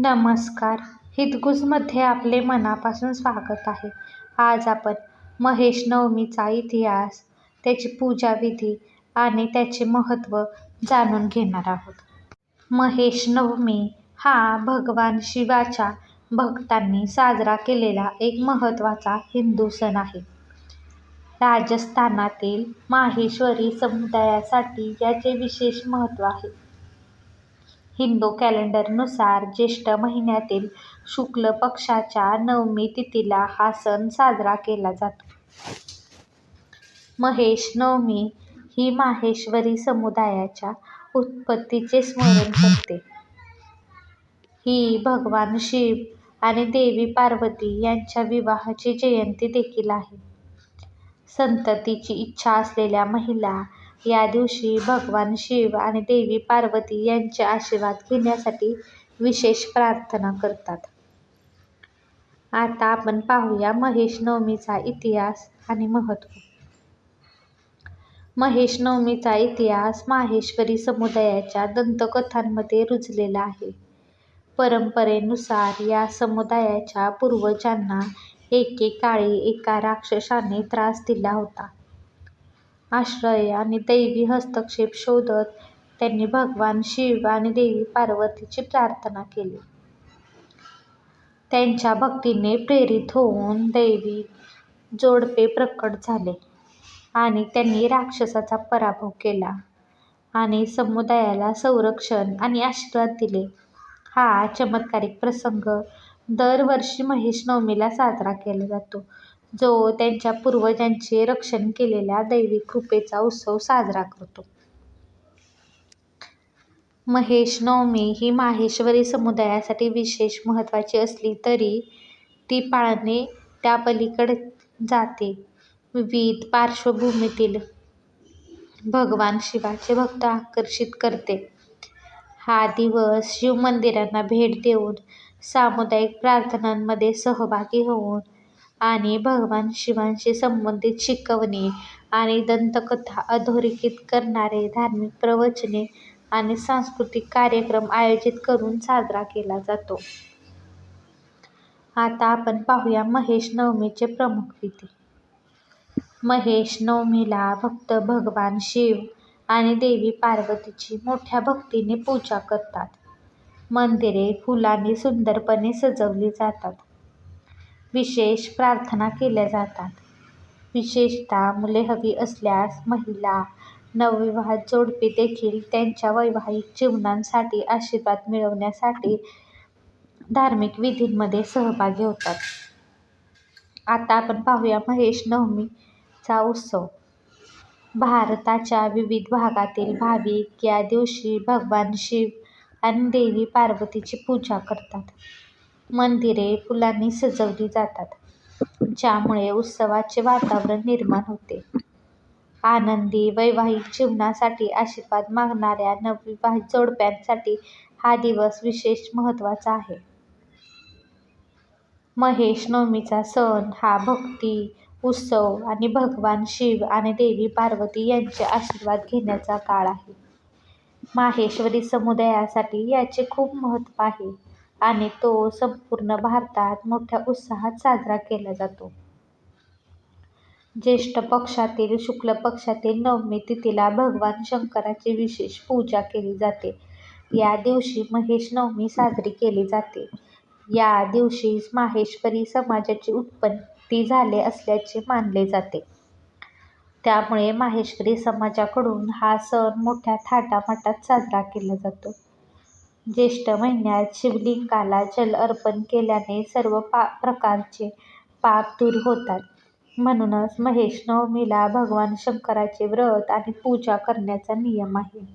नमस्कार हितगुजमध्ये आपले मनापासून स्वागत आहे. आज आपण महेश नवमीचा इतिहास, त्याची पूजाविधी आणि त्याचे महत्त्व जाणून घेणार आहोत. महेश नवमी हा भगवान शिवाच्या भक्तांनी साजरा केलेला एक महत्त्वाचा हिंदू सण आहे. राजस्थानातील माहेश्वरी समुदायासाठी याचे विशेष महत्त्व आहे. हिंदू कॅलेंडरनुसार ज्येष्ठ महिन्यातील शुक्ल पक्षाच्या नवमी तिथीला हा सण साजरा केला जातो. महेश नवमी ही माहेश्वरी समुदायाच्या उत्पत्तीचे स्मरण करते. ही भगवान शिव आणि देवी पार्वती यांच्या विवाहाची जयंती देखील आहे. संततीची इच्छा असलेल्या महिला या दिवशी भगवान शिव आणि देवी पार्वती यांचे आशीर्वाद घेण्यासाठी विशेष प्रार्थना करतात. आता आपण पाहूया महेश नवमीचा इतिहास आणि महत्त्व. महेश नवमीचा इतिहास माहेश्वरी समुदायाच्या दंतकथांमध्ये रुजलेला आहे. परंपरेनुसार या समुदायाच्या पूर्वजांना एकेकाळी एका राक्षसाने त्रास दिला होता. आश्रय आणि दैवी हस्तक्षेप शोधत त्यांनी भगवान शिव आणि देवी पार्वतीची प्रार्थना केली. त्यांच्या भक्तीने प्रेरित होऊन दैवी जोडपे प्रकट झाले आणि त्यांनी राक्षसाचा पराभव केला आणि समुदायाला संरक्षण आणि आशीर्वाद दिले. हा चमत्कारिक प्रसंग दरवर्षी महेश नवमीला साजरा केला जातो, जो त्यांच्या पूर्वजांचे रक्षण केलेल्या दैवी कृपेचा उत्सव साजरा करतो. महेश नवमी ही माहेश्वरी समुदायासाठी विशेष महत्त्वाची असली तरी ती पाळणे त्या पलीकडे जाते. विविध पार्श्वभूमीतील भगवान शिवाचे भक्त आकर्षित करते. हा दिवस शिवमंदिरांना भेट देऊन, सामुदायिक प्रार्थनांमध्ये सहभागी होऊन आणि भगवान शिवांशी संबंधित शिकवणी आणि दंतकथा अधोरेखित करणारे धार्मिक प्रवचने आणि सांस्कृतिक कार्यक्रम आयोजित करून साजरा केला जातो. आता आपण पाहूया महेश नवमीचे प्रमुख विधी. महेश नवमीला भक्त भगवान शिव आणि देवी पार्वतीची मोठ्या भक्तीने पूजा करतात. मंदिरे फुलांनी सुंदरपणे सजवली जातात. विशेष प्रार्थना केल्या जातात. विशेषतः मुले हवी असल्यास महिला, नवविवाहित जोडपे देखील त्यांच्या वैवाहिक जीवनासाठी आशीर्वाद मिळवण्यासाठी धार्मिक विधींमध्ये सहभागी होतात. आता आपण पाहूया महेश नवमीचा उत्सव. भारताच्या विविध भागातील भाविक या दिवशी भगवान शिव आणि देवी पार्वतीची पूजा करतात. मंदिरे फुलांनी सजवली जातात, ज्यामुळे उत्सवाचे वातावरण निर्माण होते. आनंदी वैवाहिक जीवनासाठी आशीर्वाद मागणाऱ्या नवविवाहित जोडप्यांसाठी हा दिवस विशेष महत्त्वाचा आहे. महेश नवमीचा सण हा भक्ती, उत्सव आणि भगवान शिव आणि देवी पार्वती यांचे आशीर्वाद घेण्याचा काळ आहे. माहेश्वरी समुदायासाठी याचे खूप महत्त्व आहे आणि तो संपूर्ण भारतात मोठ्या उत्साहात साजरा केला जातो. ज्येष्ठ पक्षातील शुक्ल पक्षातील नवमी तिथीला भगवान शंकराची विशेष पूजा केली जाते. या दिवशी महेश नवमी साजरी केली जाते. या दिवशीच माहेश्वरी समाजाची उत्पत्ती झाली असल्याचे मानले जाते. त्यामुळे माहेश्वरी समाजाकडून हा सण मोठ्या थाटामाटात साजरा केला जातो. ज्येष्ठ महिन्यात शिवलिंगाला जल अर्पण केल्याने सर्व पा प्रकारचे पाप दूर होतात, म्हणूनच महेश नवमीला भगवान शंकराचे व्रत आणि पूजा करण्याचा नियम आहे.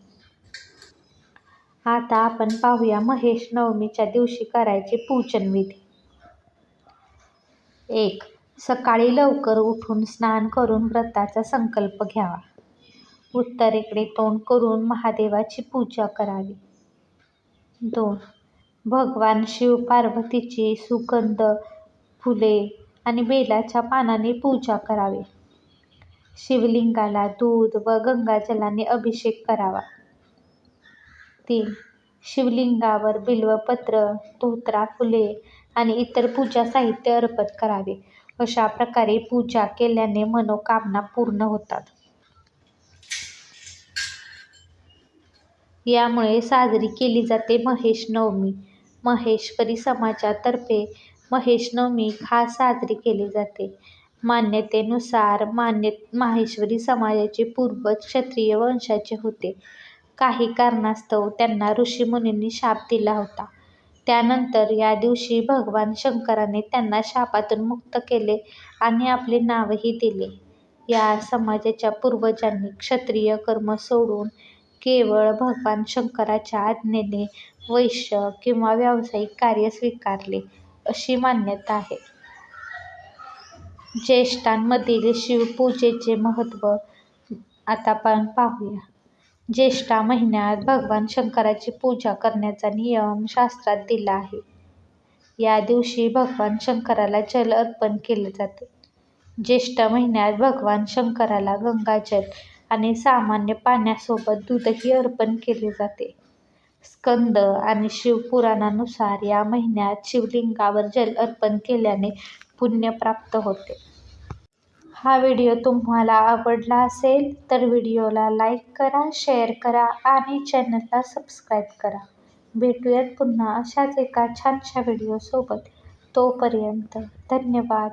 आता आपण पाहूया महेश नवमीच्या दिवशी करायचे पूजन विधी. एक. सकाळी लवकर उठून स्नान करून व्रताचा संकल्प घ्यावा. उत्तरेकडे तोंड करून महादेवाची पूजा करावी. दोन. भगवान शिव पार्वतीची सुगंध फुले आणि बेलाच्या पानांनी पूजा करावी. शिवलिंगाला दूध व गंगाजलाने अभिषेक करावा. तीन. शिवलिंगावर बिल्वपत्र धोत्रा फुले आणि इतर पूजा साहित्य अर्पण करावे अशा प्रकारे पूजा केल्याने मनोकामना पूर्ण होतात यामुळे साजरी केली जाते महेश नवमी. महेश्वरी समाजातर्फे महेश नवमी खास साजरी केली जाते. मान्यतेनुसार मान्य माहेश्वरी समाजाचे पूर्वज क्षत्रिय वंशाचे होते. काही कारणास्तव त्यांना ऋषीमुनींनी शाप दिला होता. त्यानंतर या दिवशी भगवान शंकराने त्यांना शापातून मुक्त केले आणि आपले नावही दिले. या समाजाच्या पूर्वजांनी क्षत्रिय कर्म सोडून केवळ भगवान शंकराच्या आज्ञेने वैश्य किंवा व्यावसायिक कार्य स्वीकारले अशी मान्यता आहे. ज्येष्ठांमधील शिवपूजेचे महत्त्व आता आपण पाहूया. ज्येष्ठा महिन्यात भगवान शंकराची पूजा करण्याचा नियम शास्त्रात दिला आहे. या दिवशी भगवान शंकराला जल अर्पण केले जाते. ज्येष्ठ महिन्यात भगवान शंकराला गंगाजल आणि सामान्य पाण्यासोबत दूधही अर्पण केले जाते. स्कंद आणि शिवपुराणानुसार या महिन्यात शिवलिंगावर जल अर्पण केल्याने पुण्य प्राप्त होते. हा व्हिडिओ तुम्हाला आवडला असेल तर व्हिडिओला लाईक करा शेअर करा आणि चॅनलला सबस्क्राईब करा. भेटूयात पुन्हा अशाच एका छानशा व्हिडिओसोबत. तोपर्यंत धन्यवाद.